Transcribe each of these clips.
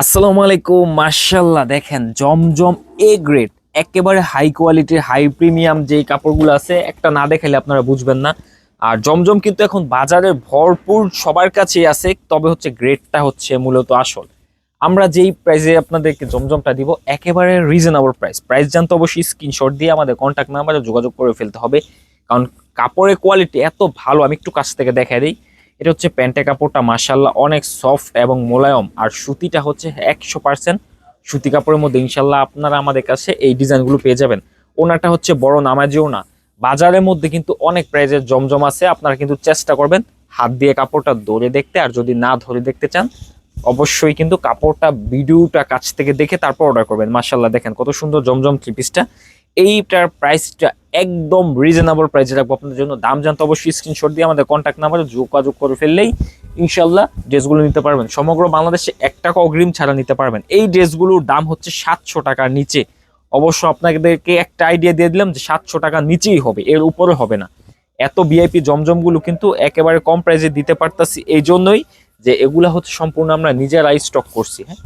আসসালামু আলাইকুম মাশাল্লাহ দেখেন জমজম এ গ্রেড একেবারে হাই কোয়ালিটির হাই প্রিমিয়াম যেই কাপড়গুলো আছে, একটা না দেখালে আপনারা বুঝবেন না। আর জমজম কিন্তু এখন বাজারে ভরপুর, সবার কাছেই আছে, তবে হচ্ছে গ্রেডটা হচ্ছে মূলত আসল। আমরা যেই প্রাইসে আপনাদেরকে জমজমটা দিব, একেবারে রিজনেবল প্রাইস প্রাইস জানতে অবশ্যই স্ক্রিনশট দিয়ে আমাদের কন্ট্যাক্ট নাম্বারে যোগাযোগ করে ফেলতে হবে, কারণ কাপড়ের কোয়ালিটি এত ভালো, আমি একটু কাছ থেকে দেখাই দিই। এটা হচ্ছে প্যান্টের কাপড়টা মাসাল্লাহ অনেক সফট এবং মোলায়ম। আর সুতিটা হচ্ছে একশো পার্সেন্ট সুতি কাপড়ের মধ্যে। ইনশাল্লাহ আপনারা আমাদের কাছে এই ডিজাইনগুলো পেয়ে যাবেন। ওনাটা হচ্ছে বড় নামাজিও না বাজারের মধ্যে কিন্তু অনেক প্রাইজের জমজম আছে। আপনারা কিন্তু চেষ্টা করবেন হাত দিয়ে কাপড়টা ধরে দেখতে। আর যদি না ধরে দেখতে চান, অবশ্যই কিন্তু কাপড়টা ভিডিওটা কাছ থেকে দেখে তারপর অর্ডার করবেন। মাসাল্লাহ দেখেন কত সুন্দর জমজম থ্রি পিসটা এইটার প্রাইসটা একদম রিজনেবল প্রাইসে রাখব আপনাদের জন্য। দাম জানতে অবশ্যই স্ক্রিনশট দিয়ে আমাদের কন্ট্যাক্ট নাম্বারে যোগাযোগ করে ফেললেই ইনশাল্লাহ ড্রেসগুলো নিতে পারবেন। সমগ্র বাংলাদেশে এক টাকা অগ্রিম ছাড়া নিতে পারবেন। এই ড্রেসগুলোর দাম হচ্ছে সাতশো টাকার নিচে। অবশ্য আপনাদেরকে একটা আইডিয়া দিয়ে দিলাম যে সাতশো টাকার নিচেই হবে, এর উপরে হবে না। এত ভিআইপি জমজমগুলো কিন্তু একেবারে কম প্রাইসে দিতে পারতাছি এই জন্যই যে এগুলা হচ্ছে সম্পূর্ণ আমরা নিজেরাই স্টক করছি হ্যাঁ?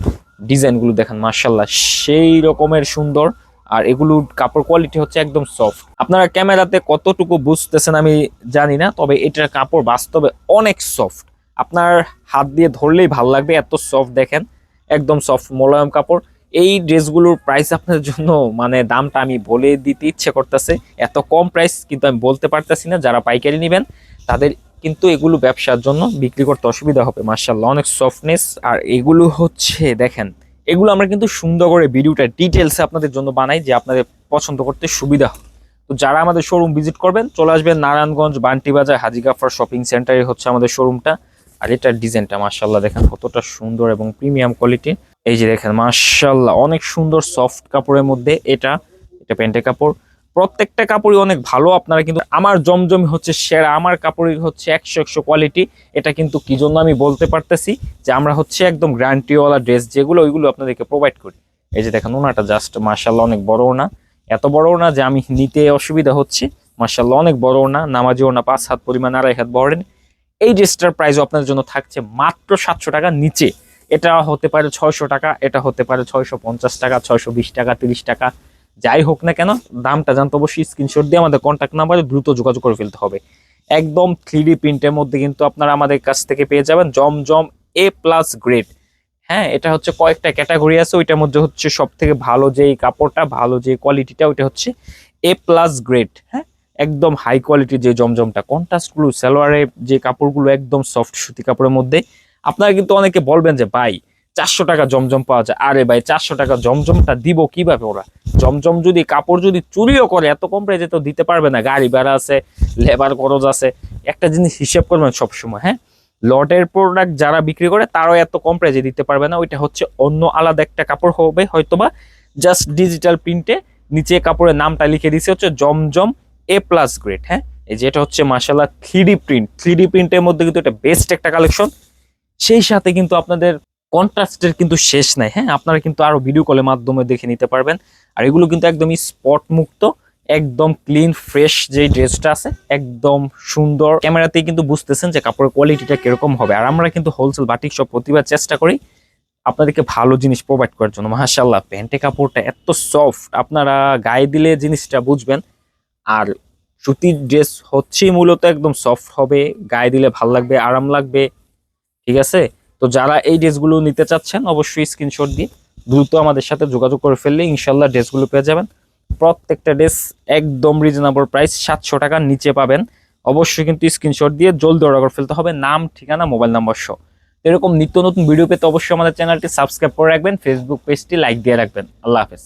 ডিজাইনগুলো দেখেন মার্শাল্লাহ সেই রকমের সুন্দর আর এগুলোর কাপড় কোয়ালিটি হচ্ছে একদম সফট আপনারা ক্যামেরাতে কতটুকু বুঝতেছেন আমি জানি না, তবে এটার কাপড় বাস্তবে অনেক সফট আপনার হাত দিয়ে ধরলেই ভালো লাগবে, এত সফট দেখেন, একদম সফট মোলায়ম কাপড়। এই ড্রেসগুলোর প্রাইস আপনার জন্য মানে দামটা আমি বলে দিতে ইচ্ছে করতেছে। এত কম প্রাইস কিন্তু আমি বলতে পারতেছি না, যারা পাইকারি নেবেন, তাদের কিন্তু এগুলো ব্যবসার জন্য বিক্রি করতে অসুবিধা হবে মার্শাল্লাহ অনেক সফটনেস আর এগুলো হচ্ছে, দেখেন এগুলো আমরা কিন্তু সুন্দর করে ভিডিওটা ডিটেলসে আপনাদের জন্য বানাই যে আপনাদের পছন্দ করতে সুবিধা তো যারা আমাদের শোরুম ভিজিট করবেন, চলে আসবেন নারায়ণগঞ্জ বান্টি বাজার হাজি গাফার শপিং সেন্টারে হচ্ছে আমাদের শোরুমটা আর এটার ডিজাইনটা মার্শাল্লাহ দেখেন কতটা সুন্দর এবং প্রিমিয়াম কোয়ালিটি এই যে দেখেন মার্শাল্লাহ অনেক সুন্দর সফট কাপড়ের মধ্যে এটা এটা প্যান্টের কাপড়। প্রত্যেকটা কাপড়ই অনেক ভালো, আপনারা কিন্তু আমার জমজমি হচ্ছে সেরা, আমার কাপড়ই হচ্ছে একশো একশো কোয়ালিটি এটা কিন্তু কি জন্য আমি বলতে পারতেছি যে আমরা হচ্ছে একদম গ্যারান্টিওয়ালা ড্রেস যেগুলো, ওইগুলো আপনাদেরকে প্রোভাইড করি। এই যে দেখেন ওনাটা জাস্ট মার্শাল্লাহ অনেক বড় না এত বড় না যে আমি নিতে অসুবিধা হচ্ছে। মার্শাল্লাহ অনেক বড় না নামাজিও না পাঁচ হাত পরিমাণ, আড়াই হাত বড়েন। এই ড্রেসটার প্রাইসও আপনাদের জন্য থাকছে মাত্র সাতশো টাকা নিচে। এটা হতে পারে ছয়শো টাকা, এটা হতে পারে ছয়শো পঞ্চাশ টাকা, ছয়শো বিশ টাকা, তিরিশ টাকা। যাই হোক না কেন, দামটা জানতে অবশ্যই স্ক্রিনশট দিয়ে আমাদের কন্ট্যাক্ট নাম্বারে দ্রুত যোগাযোগ করে ফেলতে হবে। একদম থ্রি প্রিন্টের মধ্যে কিন্তু আপনারা আমাদের কাছ থেকে পেয়ে যাবেন জমজম এ প্লাস গ্রেড হ্যাঁ এটা হচ্ছে কয়েকটা ক্যাটাগরি আছে, ওইটার মধ্যে হচ্ছে সব থেকে ভালো যেই কাপড়টা, ভালো যে কোয়ালিটিটা ওইটা হচ্ছে এ প্লাস গ্রেড হ্যাঁ একদম হাই কোয়ালিটির যে জমজমটা কন্ট্রাস্টগুলো সালোয়ারে যে কাপড়গুলো একদম সফট সুতি কাপড়ের মধ্যে। আপনারা কিন্তু অনেকে বলবেন যে, ভাই চারশো টাকা জমজম পাওয়া যায়। আরে ভাই, চারশো টাকা জমজমটা দিব কীভাবে ওরা? জমজম যদি কাপড় যদি চুরিও করে, এত কম প্রাইজে তো দিতে পারবে না। গাড়ি ভাড়া আছে লেবার খরচ আছে। একটা জিনিস হিসেব করবেন সবসময় হ্যাঁ? লটের প্রোডাক্ট যারা বিক্রি করে, তারাও এত কম প্রাইজে দিতে পারবে না। ওইটা হচ্ছে অন্য আলাদা একটা কাপড় হবে, হয়তোবা জাস্ট ডিজিটাল প্রিন্টে নিচে কাপড়ের নামটা লিখে দিছে, হচ্ছে জমজম এ প্লাস গ্রেড হ্যাঁ? এই যে এটা হচ্ছে মাসাল্লাহ থ্রি প্রিন্ট থ্রি প্রিন্টের মধ্যে কিন্তু এটা বেস্ট একটা কালেকশন সেই সাথে কিন্তু আপনাদের কন্ট্রাস্টের কিন্তু শেষ নাই হ্যাঁ? আপনারা কিন্তু আরও ভিডিও কলের মাধ্যমে দেখে নিতে পারবেন। আর এগুলো কিন্তু একদমই স্পট মুক্ত, একদম ক্লিন ফ্রেশ যে ড্রেসটা আছে, একদম সুন্দর। ক্যামেরাতেই কিন্তু বুঝতেছেন যে কাপড়ের কোয়ালিটিটা কীরকম হবে। আর আমরা কিন্তু হোলসেল বাটিক সব প্রতিবার চেষ্টা করি আপনাদেরকে ভালো জিনিস প্রোভাইড করার জন্য। মাশাল্লাহ প্যান্টে কাপড়টা এত সফট আপনারা গায়ে দিলে জিনিসটা বুঝবেন। আর সুতির ড্রেস হচ্ছেই মূলত একদম সফট হবে, গায়ে দিলে ভালো লাগবে, আরাম লাগবে, ঠিক আছে? তো যারা এই ড্রেসগুলো নিতে চাচ্ছেন, অবশ্যই স্ক্রিনশট দিয়ে দ্রুত আমাদের সাথে যোগাযোগ করে ফেললে ইনশাল্লাহ ড্রেসগুলো পেয়ে যাবেন। প্রত্যেকটা ড্রেস একদম রিজনেবল প্রাইস সাতশো টাকার নিচে পাবেন। অবশ্যই কিন্তু স্ক্রিনশট দিয়ে জলদি অর্ডার করে ফেলতে হবে। নাম, ঠিকানা মোবাইল নাম্বার সহ। এরকম নিত্য নতুন ভিডিও পেতে অবশ্যই আমাদের চ্যানেলটি সাবস্ক্রাইব করে রাখবেন। ফেসবুক পেজটি লাইক দিয়ে রাখবেন। আল্লাহ হাফেজ।